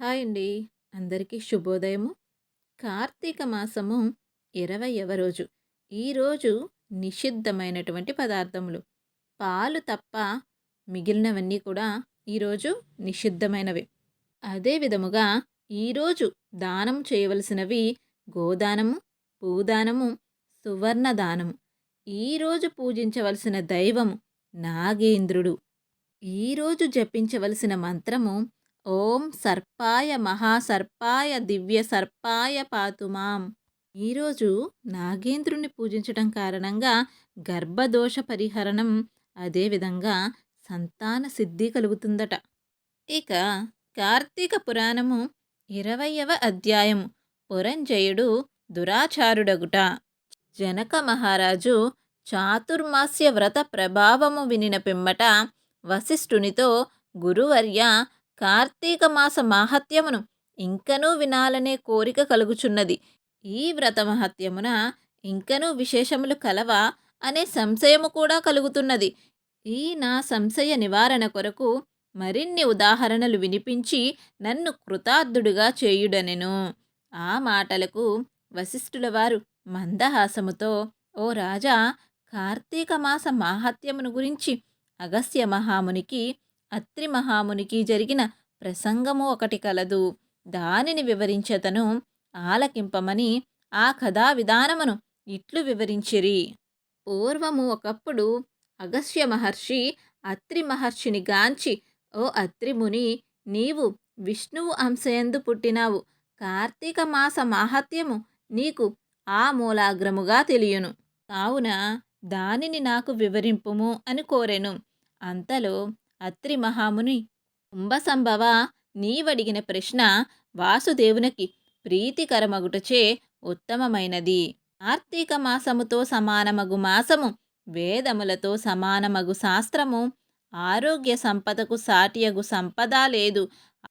Hi అండి. అందరికీ శుభోదయము. కార్తీక మాసము 20వ రోజు. ఈరోజు నిషిద్ధమైనటువంటి పదార్థములు. పాలు తప్ప మిగిలినవన్నీ కూడా ఈరోజు నిషిద్ధమైనవి అదే విధముగా ఈరోజు దానం చేయవలసినవి గోదానము, భూదానము, సువర్ణ దానము. ఈరోజు పూజించవలసిన దైవము నాగేంద్రుడు. ఈరోజు జపించవలసిన మంత్రము ఓం సర్పాయ మహాసర్పాయ దివ్య సర్పాయ పాతుమాం ఈరోజు నాగేంద్రుని పూజించడం కారణంగా గర్భదోష పరిహరణం అదేవిధంగా సంతాన సిద్ధి కలుగుతుందట. ఇక కార్తీక పురాణము ఇరవయవ అధ్యాయము పురంజయుడు దురాచారుడగుట. జనక మహారాజు చాతుర్మాస్య వ్రత ప్రభావము వినిన పిమ్మట వశిష్ఠునితో గురువర్య కార్తీక మాస మాహత్యమును ఇంకనూ వినాలనే కోరిక కలుగుచున్నది. ఈ వ్రత మహత్యమున ఇంకనూ విశేషములు కలవా అనే సంశయము కూడా కలుగుతున్నది. ఈ నా సంశయ నివారణ కొరకు మరిన్ని ఉదాహరణలు వినిపించి నన్ను కృతార్థుడుగా చేయుడనెను. ఆ మాటలకు వశిష్ఠుల వారు మందహాసముతో ఓ రాజా కార్తీక మాస మాహత్యమును గురించి అగస్త్య మహామునికి అత్రి మహామునికి జరిగిన ప్రసంగము ఒకటి కలదు. దానిని వివరించతను ఆలకింపమని ఆ కథా విధానమును ఇట్లు వివరించిరి. పూర్వము ఒకప్పుడు అగస్త్య మహర్షి అత్రి మహర్షిని గాంచి ఓ అత్రిముని నీవు విష్ణువు అంశయందు పుట్టినావు. కార్తీక మాస మాహత్యము నీకు ఆ మూలాగ్రముగా తెలియను. కావున దానిని నాకు వివరింపుము అని కోరెను. అంతలో అత్రి మహాముని కుంభసంభవ నీవడిగిన ప్రశ్న వాసుదేవునికి ప్రీతికరమగుటచే ఉత్తమమైనది. కార్తీక మాసముతో సమానమగు మాసము వేదములతో సమానమగు శాస్త్రము ఆరోగ్య సంపదకు సాటియగు సంపద లేదు.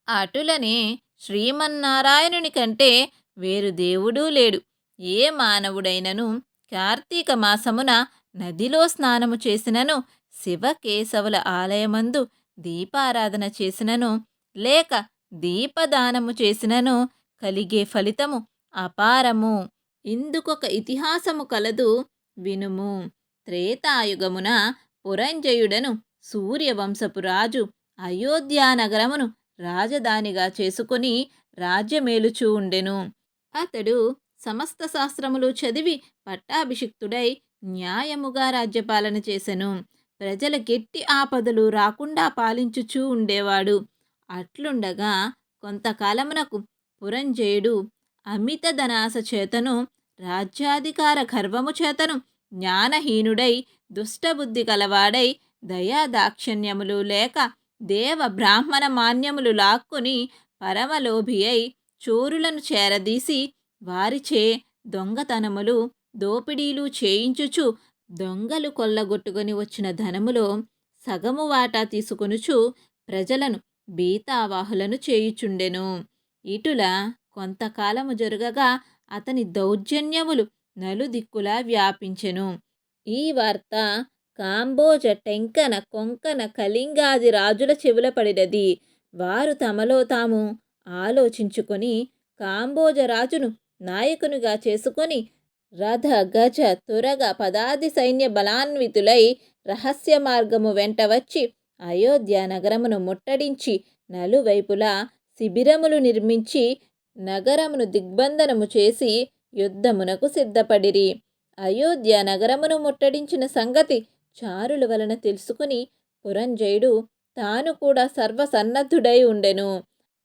అటులనే శ్రీమన్నారాయణుని కంటే వేరు దేవుడూ లేడు. ఏ మానవుడైనను కార్తీక మాసమున నదిలో స్నానము చేసినను శివకేశవుల ఆలయమందు దీపారాధన చేసినను లేక దీపదానము చేసినను కలిగే ఫలితము అపారము. ఇందుకొక ఇతిహాసము కలదు వినుము. త్రేతాయుగమున పురంజయుడను సూర్యవంశపు రాజు అయోధ్యానగరమును రాజధానిగా చేసుకుని రాజ్యమేలుచూ ఉండెను. అతడు సమస్త శాస్త్రములు చదివి పట్టాభిషిక్తుడై న్యాయముగా రాజ్యపాలన చేసెను. ప్రజల గెట్టి ఆపదలు రాకుండా పాలించుచూ ఉండేవాడు. అట్లుండగా కొంతకాలమునకు పురంజయుడు అమిత ధనాస చేతను రాజ్యాధికార గర్వము చేతను జ్ఞానహీనుడై దుష్టబుద్ధి కలవాడై దయాదాక్షిణ్యములు లేక దేవ బ్రాహ్మణ మాన్యములు లాక్కుని పరమలోభి అయి చోరులను చేరదీసి వారిచే దొంగతనములు దోపిడీలు చేయించుచు దొంగలు కొల్లగొట్టుకొని వచ్చిన ధనములో సగము వాటా తీసుకొనుచు ప్రజలను బీతావాహులను చేయుచుండెను. ఇటుల కొంతకాలము జరుగగా అతని దౌర్జన్యములు నలుదిక్కులా వ్యాపించెను. ఈ వార్త కాంబోజ టెంకన కొంకన కళింగాది రాజుల చెవుల పడినది. వారు తమలో తాము ఆలోచించుకొని కాంబోజ రాజును నాయకునిగా చేసుకొని రథ గజ తురగ పదాది సైన్య బలాన్వితులై రహస్య మార్గము వెంట వచ్చి అయోధ్య నగరమును ముట్టడించి నలువైపులా శిబిరములు నిర్మించి నగరమును దిగ్బంధనము చేసి యుద్ధమునకు సిద్ధపడిరి. అయోధ్య నగరమును ముట్టడించిన సంగతి చారుల వలన తెలుసుకుని పురంజయుడు తాను కూడా సర్వసన్నద్ధుడై ఉండెను.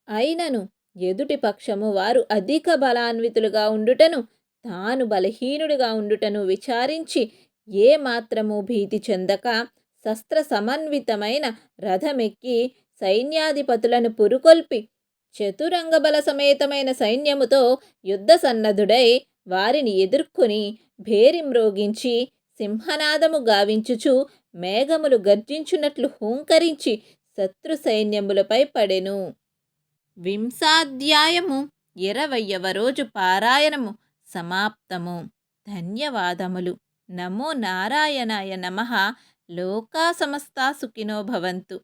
అయినను ఎదుటి పక్షము వారు అధిక బలాన్వితులుగా ఉండుటను తాను బలహీనుడిగా ఉండుటను విచారించి ఏ మాత్రము భీతి చెందక శస్త్ర సమన్వితమైన రథమెక్కి సైన్యాధిపతులను పురుకొల్పి చతురంగ బల సమేతమైన సైన్యముతో యుద్ధ సన్నద్ధుడై వారిని ఎదుర్కొని భేరిమ్రోగించి సింహనాదము గావించుచు మేఘములు గర్జించున్నట్లు హూంకరించి శత్రు సైన్యములపై పడెను. వింశాధ్యాయము ఇరవయ్యవ రోజు పారాయణము. సమాప్తము. ధన్యవాదములు. నమో నారాయణాయ నమ. లోకా సమస్తా సుఖినో భవంతు.